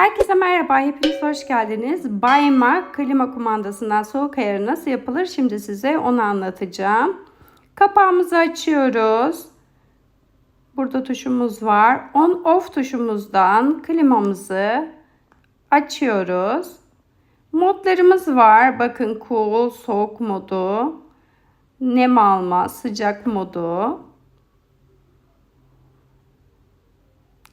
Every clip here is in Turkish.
Herkese merhaba, hepiniz hoş geldiniz. Bayma klima kumandasından soğuk ayarı nasıl yapılır şimdi size onu anlatacağım. Kapağımızı açıyoruz. Burada tuşumuz var. On off tuşumuzdan klimamızı açıyoruz. Modlarımız var. Bakın cool, soğuk modu, nem alma, sıcak modu.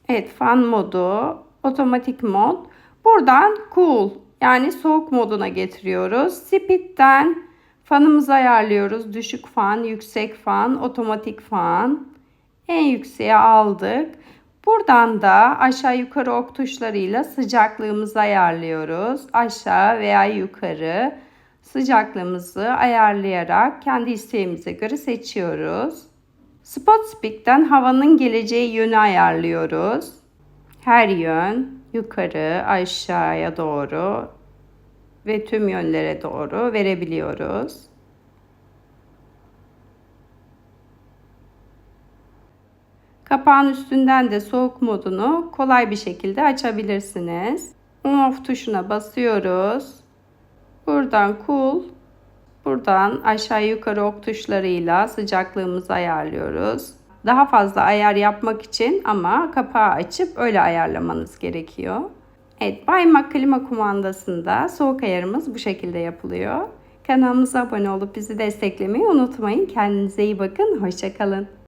Evet, fan modu, otomatik mod. Buradan cool yani soğuk moduna getiriyoruz. Speed'den fanımızı ayarlıyoruz. Düşük fan, yüksek fan, otomatik fan. En yükseğe aldık. Buradan da aşağı yukarı ok tuşlarıyla sıcaklığımızı ayarlıyoruz. Aşağı veya yukarı sıcaklığımızı ayarlayarak kendi isteğimize göre seçiyoruz. Spot Speak'ten havanın geleceği yönü ayarlıyoruz. Her yön yukarı, aşağıya doğru ve tüm yönlere doğru verebiliyoruz. Kapağın üstünden de soğuk modunu kolay bir şekilde açabilirsiniz. On off tuşuna basıyoruz. Buradan cool, buradan aşağı yukarı ok tuşlarıyla sıcaklığımızı ayarlıyoruz. Daha fazla ayar yapmak için ama kapağı açıp öyle ayarlamanız gerekiyor. Evet, Baymak klima kumandasında soğuk ayarımız bu şekilde yapılıyor. Kanalımıza abone olup bizi desteklemeyi unutmayın. Kendinize iyi bakın. Hoşçakalın.